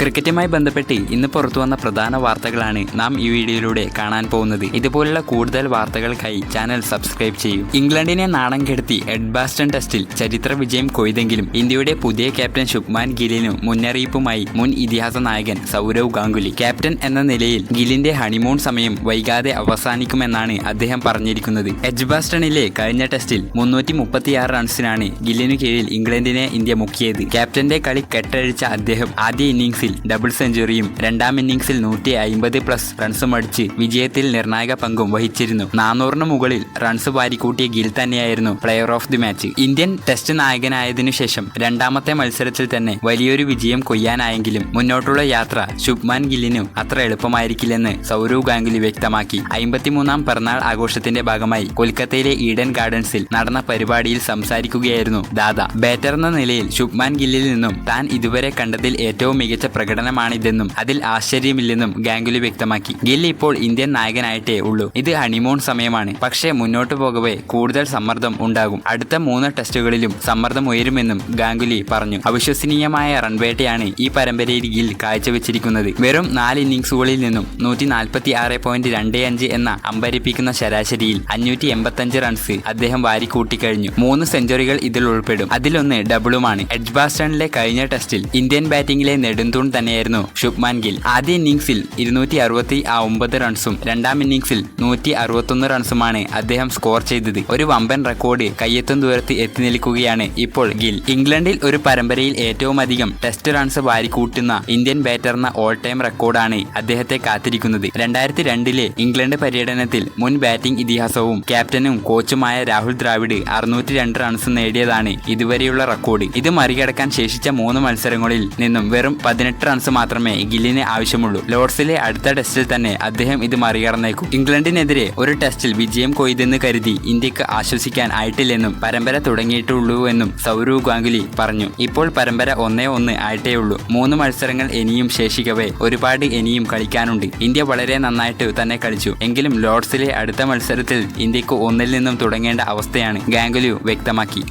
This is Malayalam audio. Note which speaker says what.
Speaker 1: ക്രിക്കറ്റുമായി ബന്ധപ്പെട്ട് ഇന്ന് പുറത്തു വന്ന പ്രധാന വാർത്തകളാണ് നാം ഈ വീഡിയോയിലൂടെ കാണാൻ പോകുന്നത്. ഇതുപോലുള്ള കൂടുതൽ വാർത്തകൾക്കായി ചാനൽ സബ്സ്ക്രൈബ് ചെയ്യും. ഇംഗ്ലണ്ടിനെ നാണം കെടുത്തി എഡ്ബാസ്റ്റൺ ടെസ്റ്റിൽ ചരിത്ര വിജയം കൊയ്തെങ്കിലും ഇന്ത്യയുടെ പുതിയ ക്യാപ്റ്റൻ ശുഭ്മാൻ ഗിലിനു മുന്നറിയിപ്പുമായി മുൻ ഇതിഹാസ നായകൻ സൗരവ് ഗാംഗുലി. ക്യാപ്റ്റൻ എന്ന നിലയിൽ ഗിലിന്റെ ഹണിമൂൺ സമയം വൈകാതെ അവസാനിക്കുമെന്നാണ് അദ്ദേഹം പറഞ്ഞിരിക്കുന്നത്. എഡ്ബാസ്റ്റണിലെ കഴിഞ്ഞ ടെസ്റ്റിൽ മുന്നൂറ്റി മുപ്പത്തിയാറ് റൺസിനാണ് ഗില്ലിനു കീഴിൽ ഇംഗ്ലണ്ടിനെ ഇന്ത്യ മുക്കിയത്. ക്യാപ്റ്റന്റെ കളി കെട്ടഴിച്ച അദ്ദേഹം ആദ്യ ഇന്നിംഗ്സിൽ ഡബിൾ സെഞ്ചുറിയും രണ്ടാം ഇന്നിംഗ്സിൽ നൂറ്റി അയിമ്പത് പ്ലസ് റൺസും അടിച്ച് വിജയത്തിൽ നിർണായക പങ്കും വഹിച്ചിരുന്നു. നാനൂറിന് മുകളിൽ റൺസ് വാരിക്കൂട്ടിയ ഗിൽ തന്നെയായിരുന്നു player of the match Indian test നായകനായതിനു ശേഷം രണ്ടാമത്തെ മത്സരത്തിൽ തന്നെ വലിയൊരു വിജയം കൊയ്യാനായെങ്കിലും മുന്നോട്ടുള്ള യാത്ര ശുഭ്മാൻ ഗില്ലിനു അത്ര എളുപ്പമായിരിക്കില്ലെന്ന് സൗരവ് ഗാംഗുലി വ്യക്തമാക്കി. അമ്പത്തിമൂന്നാം പിറന്നാൾ ആഘോഷത്തിന്റെ ഭാഗമായി കൊൽക്കത്തയിലെ ഈഡൻ ഗാർഡൻസിൽ നടന്ന പരിപാടിയിൽ സംസാരിക്കുകയായിരുന്നു ദാദ. ബാറ്റർ എന്ന നിലയിൽ ശുഭ്മാൻ ഗില്ലിൽ നിന്നും താൻ ഇതുവരെ കണ്ടതിൽ ഏറ്റവും മികച്ച പ്രകടനമാണിതെന്നും അതിൽ ആശ്ചര്യമില്ലെന്നും ഗാംഗുലി വ്യക്തമാക്കി. ഗിൽ ഇപ്പോൾ ഇന്ത്യൻ നായകനായിട്ടേ ഉള്ളൂ. ഇത് ഹണിമൂൺ സമയമാണ്. പക്ഷേ മുന്നോട്ട് പോകവേ കൂടുതൽ സമ്മർദ്ദം ഉണ്ടാകും. അടുത്ത മൂന്ന് ടെസ്റ്റുകളിലും സമ്മർദ്ദം ഉയരുമെന്നും ഗാംഗുലി പറഞ്ഞു. അവിശ്വസനീയമായ റൺവേട്ടയാണ് ഈ പരമ്പരയിൽ ഗിൽ കാഴ്ചവെച്ചിരിക്കുന്നത്. വെറും നാല് ഇന്നിംഗ്സുകളിൽ നിന്നും നൂറ്റി നാൽപ്പത്തി ആറ് പോയിന്റ് രണ്ട് അഞ്ച് എന്ന അമ്പരിപ്പിക്കുന്ന ശരാശരിയിൽ അഞ്ഞൂറ്റി എൺപത്തഞ്ച് റൺസ് അദ്ദേഹം വാരിക്കൂട്ടിക്കഴിഞ്ഞു. മൂന്ന് സെഞ്ചുറികൾ ഇതിൽ ഉൾപ്പെടും. അതിലൊന്ന് ഡബിളുമാണ്. എഡ്ജ്ബാസ്റ്റണിലെ കഴിഞ്ഞ ടെസ്റ്റിൽ ഇന്ത്യൻ ബാറ്റിംഗിലെ നെടുന്തൂൺ തന്നെയായിരുന്നു. ശുഭ്മാൻ ഗിൽ. ആദ്യ ഇന്നിംഗ്സിൽ ഇരുന്നൂറ്റി അറുപത്തി ആ ഒമ്പത് റൺസും രണ്ടാം ഇന്നിംഗ്സിൽ നൂറ്റി അറുപത്തൊന്ന് റൺസുമാണ് അദ്ദേഹം സ്കോർ ചെയ്തത്. ഒരു വമ്പൻ റെക്കോർഡ് കയ്യെത്തും ദൂരത്ത് എത്തി നിൽക്കുകയാണ് ഇപ്പോൾ ഗിൽ. ഇംഗ്ലണ്ടിൽ ഒരു പരമ്പരയിൽ ഏറ്റവും അധികം ടെസ്റ്റ് റൺസ് വാരിക്കൂട്ടുന്ന ഇന്ത്യൻ ബാറ്ററിന ഓൾ ടൈം റെക്കോർഡാണ് അദ്ദേഹത്തെ കാത്തിരിക്കുന്നത്. രണ്ടായിരത്തി രണ്ടിലെ ഇംഗ്ലണ്ട് പര്യടനത്തിൽ മുൻ ബാറ്റിംഗ് ഇതിഹാസവും ക്യാപ്റ്റനും കോച്ചുമായ രാഹുൽ ദ്രാവിഡ് അറുന്നൂറ്റി രണ്ട് റൺസ് നേടിയതാണ് ഇതുവരെയുള്ള റെക്കോർഡ്. ഇത് മറികടക്കാൻ ശേഷിച്ച മൂന്ന് മത്സരങ്ങളിൽ നിന്നും വെറും പതിനെട്ട് റൺസ് മാത്രമേ ഗില്ലിന് ആവശ്യമുള്ളൂ. ലോർഡ്സിലെ അടുത്ത ടെസ്റ്റിൽ തന്നെ അദ്ദേഹം ഇത് മറികടന്നേക്കും. ഇംഗ്ലണ്ടിനെതിരെ ഒരു ടെസ്റ്റിൽ വിജയം കൊയ്തെന്ന് കരുതി ഇന്ത്യയ്ക്ക് ആശ്വസിക്കാൻ ആയിട്ടില്ലെന്നും പരമ്പര തുടങ്ങിയിട്ടുള്ളൂവെന്നും സൗരവ് ഗാംഗുലി പറഞ്ഞു. ഇപ്പോൾ പരമ്പര ഒന്നേ ഒന്ന് ആയിട്ടേ ഉള്ളൂ മൂന്ന് മത്സരങ്ങൾ ഇനിയും ശേഷിക്കവേ ഒരുപാട് ഇനിയും കളിക്കാനുണ്ട്. ഇന്ത്യ വളരെ നന്നായിട്ട് തന്നെ കളിച്ചു. എങ്കിലും ലോർഡ്സിലെ അടുത്ത മത്സരത്തിൽ ഇന്ത്യയ്ക്ക് ഒന്നിൽ നിന്നും തുടങ്ങേണ്ട അവസ്ഥയാണ് ഗാംഗുലി വ്യക്തമാക്കി.